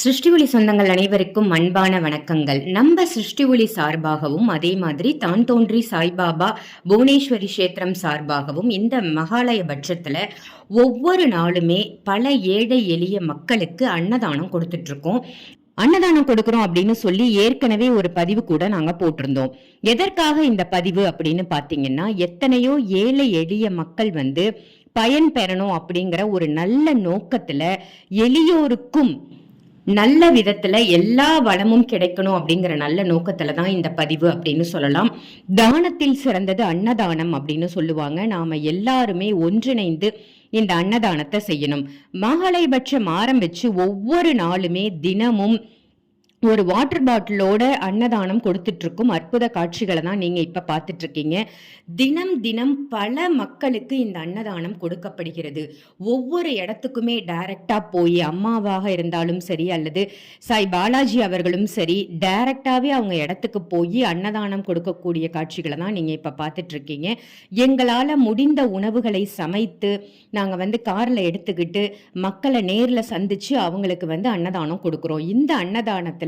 சிருஷ்டி ஒளி சொந்தங்கள் அனைவருக்கும் அன்பான வணக்கங்கள். நம்ம சிருஷ்டி ஒளி சார்பாகவும் அதே மாதிரி தான் தோன்றி சாய்பாபா புவனேஸ்வரி கஷேத்திரம் சார்பாகவும் இந்த மகாலய பட்சத்தில் ஒவ்வொரு நாளுமே பல ஏழை எளிய மக்களுக்கு அன்னதானம் கொடுத்துட்ருக்கோம். அன்னதானம் கொடுக்குறோம் அப்படின்னு சொல்லி ஏற்கனவே ஒரு பதிவு கூட நாங்க போட்டிருந்தோம். எதற்காக இந்த பதிவு அப்படின்னு பாத்தீங்கன்னா எத்தனையோ ஏழை எளிய மக்கள் வந்து பயன் பெறணும் அப்படிங்கிற ஒரு நல்ல நோக்கத்துல எளியோருக்கும் நல்ல விதத்துல எல்லா வளமும் கிடைக்கணும் அப்படிங்கிற நல்ல நோக்கத்துல தான் இந்த பதிவு அப்படின்னு சொல்லலாம். தானத்தில் சிறந்தது அன்னதானம் அப்படின்னு சொல்லுவாங்க. நாம எல்லாருமே ஒன்றிணைந்து இந்த அன்னதானத்தை செய்யணும். மகாலயபட்சம் ஆரம்பிச்சு ஒவ்வொரு நாளுமே தினமும் ஒரு வாட்டர் பாட்டிலோட அன்னதானம் கொடுத்துட்ருக்கும். அற்புத காட்சிகளை தான் நீங்கள் இப்போ பார்த்துட்ருக்கீங்க. தினம் தினம் பல மக்களுக்கு இந்த அன்னதானம் கொடுக்கப்படுகிறது. ஒவ்வொரு இடத்துக்குமே டைரக்டாக போய் அம்மாவாக இருந்தாலும் சரி அல்லது சாய் பாலாஜி அவர்களும் சரி டைரக்டாகவே அவங்க இடத்துக்கு போய் அன்னதானம் கொடுக்கக்கூடிய காட்சிகளை தான் நீங்கள் இப்போ பார்த்துட்ருக்கீங்க. எங்களால் முடிந்த உணவுகளை சமைத்து நாங்கள் வந்து காரில் எடுத்துக்கிட்டு மக்களை நேரில் சந்தித்து அவங்களுக்கு வந்து அன்னதானம் கொடுக்குறோம். இந்த அன்னதானத்தில்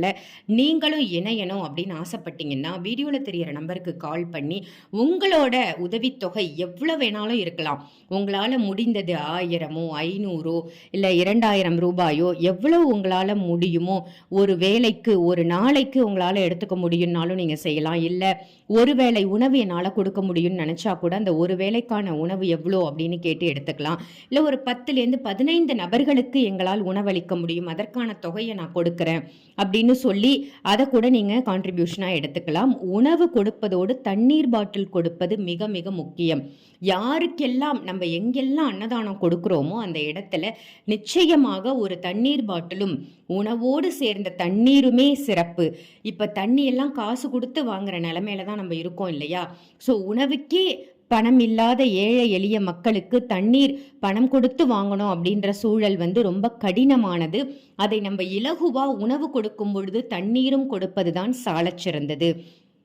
நீங்களும் இணையணும் அப்படின்னு ஆசைப்பட்டீங்கன்னா வீடியோவில் தெரியிற நம்பருக்கு கால் பண்ணி உங்களோட உதவித்தொகை எவ்வளோ வேணாலும் இருக்கலாம். உங்களால் முடிந்தது ஆயிரமோ ஐநூறோ இல்லை இரண்டாயிரம் ரூபாயோ எவ்வளோ உங்களால் முடியுமோ ஒரு வேலைக்கு ஒரு நாளைக்கு உங்களால் எடுத்துக்க முடியும்னாலும் நீங்கள் செய்யலாம். இல்லை ஒரு வேளை உணவு என்னால் கொடுக்க முடியும்னு நினச்சா கூட அந்த ஒரு வேலைக்கான உணவு எவ்வளோ அப்படின்னு கேட்டு எடுத்துக்கலாம். இல்லை ஒரு பத்துலேருந்து பதினைந்து நபர்களுக்கு எங்களால் உணவளிக்க முடியும். அதற்கான தொகையை நான் கொடுக்குறேன் அப்படின்னு சொல்லி அதை கூட நீங்கள் கான்ட்ரிபியூஷனாக எடுத்துக்கலாம். உணவு கொடுப்பதோடு தண்ணீர் பாட்டில் கொடுப்பது மிக மிக முக்கியம். யாருக்கெல்லாம் நம்ம எங்கெல்லாம் அன்னதானம் கொடுக்குறோமோ அந்த இடத்துல நிச்சயமாக ஒரு தண்ணீர் பாட்டிலும் உணவோடு சேர்ந்த தண்ணீருமே சிறப்பு. இப்போ தண்ணி எல்லாம் காசு கொடுத்து வாங்குற நிலமையில தான் நம்ம இருக்கோம் இல்லையா? ஸோ உணவுக்கே பணம் இல்லாத ஏழை எளிய மக்களுக்கு தண்ணீர் பணம் கொடுத்து வாங்கணும் அப்படின்ற சூழல் வந்து ரொம்ப கடினமானது. அதை நம்ம இலகுவா உணவு கொடுக்கும் பொழுது தண்ணீரும் கொடுப்பது தான் சாலச் சிறந்தது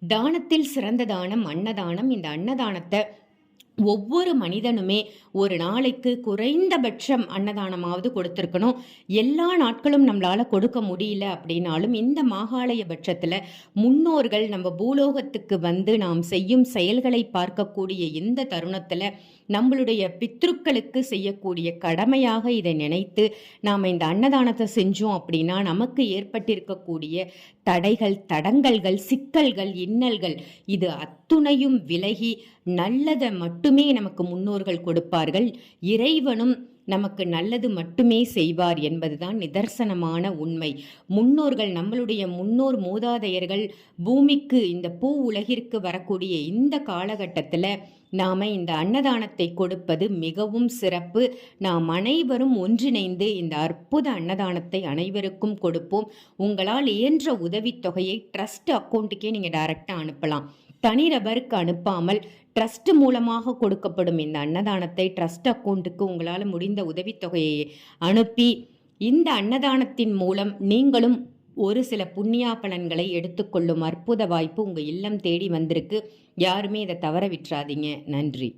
தானத்தில் சிறந்த தானம் அன்னதானம் இந்த அன்னதானத்தை ஒவ்வொரு மனிதனுமே ஒரு நாளைக்கு குறைந்தபட்சம் அன்னதானமாவது கொடுத்துருக்கணும். எல்லா நாட்களும் நம்மளால் கொடுக்க முடியல அப்படின்னாலும் இந்த மாகாளய பட்சத்தில் முன்னோர்கள் நம்ம பூலோகத்துக்கு வந்து நாம் செய்யும் செயல்களை பார்க்கக்கூடிய இந்த தருணத்தில் நம்மளுடைய பித்ருக்களுக்கு செய்யக்கூடிய கடமையாக இதை நினைத்து நாம் இந்த அன்னதானத்தை செஞ்சோம் அப்படின்னா நமக்கு ஏற்பட்டிருக்கக்கூடிய தடைகள் தடங்கல்கள் சிக்கல்கள் இன்னல்கள் இது அத்துணையும் விலகி நல்லதை மட்டுமே நமக்கு முன்னோர்கள் கொடுப்பார்கள். இறைவனும் நமக்கு நல்லது மட்டுமே செய்வார் என்பதுதான் நிதர்சனமான உண்மை. முன்னோர்கள் நம்மளுடைய முன்னோர் மூதாதையர்கள் பூமிக்கு இந்த பூ உலகிற்கு வரக்கூடிய இந்த காலகட்டத்தில் நாம் இந்த அன்னதானத்தை கொடுப்பது மிகவும் சிறப்பு. நாம் அனைவரும் ஒன்றிணைந்து இந்த அற்புத அன்னதானத்தை அனைவருக்கும் கொடுப்போம். உங்களால் இயன்ற உதவித்தொகையை ட்ரஸ்ட் அக்கௌண்ட்டுக்கே நீங்கள் டைரெக்டாக அனுப்பலாம். தனிநபருக்கு அனுப்பாமல் ட்ரஸ்ட் மூலமாக கொடுக்கப்படும் இந்த அன்னதானத்தை ட்ரஸ்ட் அக்கௌண்ட்டுக்கு உங்களால் முடிந்த உதவித்தொகையை அனுப்பி இந்த அன்னதானத்தின் மூலம் நீங்களும் ஒரு சில புண்ணியா பலன்களை எடுத்துக்கொள்ளும் அற்புத வாய்ப்பு உங்கள் இல்லம் தேடி வந்திருக்கு. யாருமே இதை தவற விட்டுறாதீங்க. நன்றி.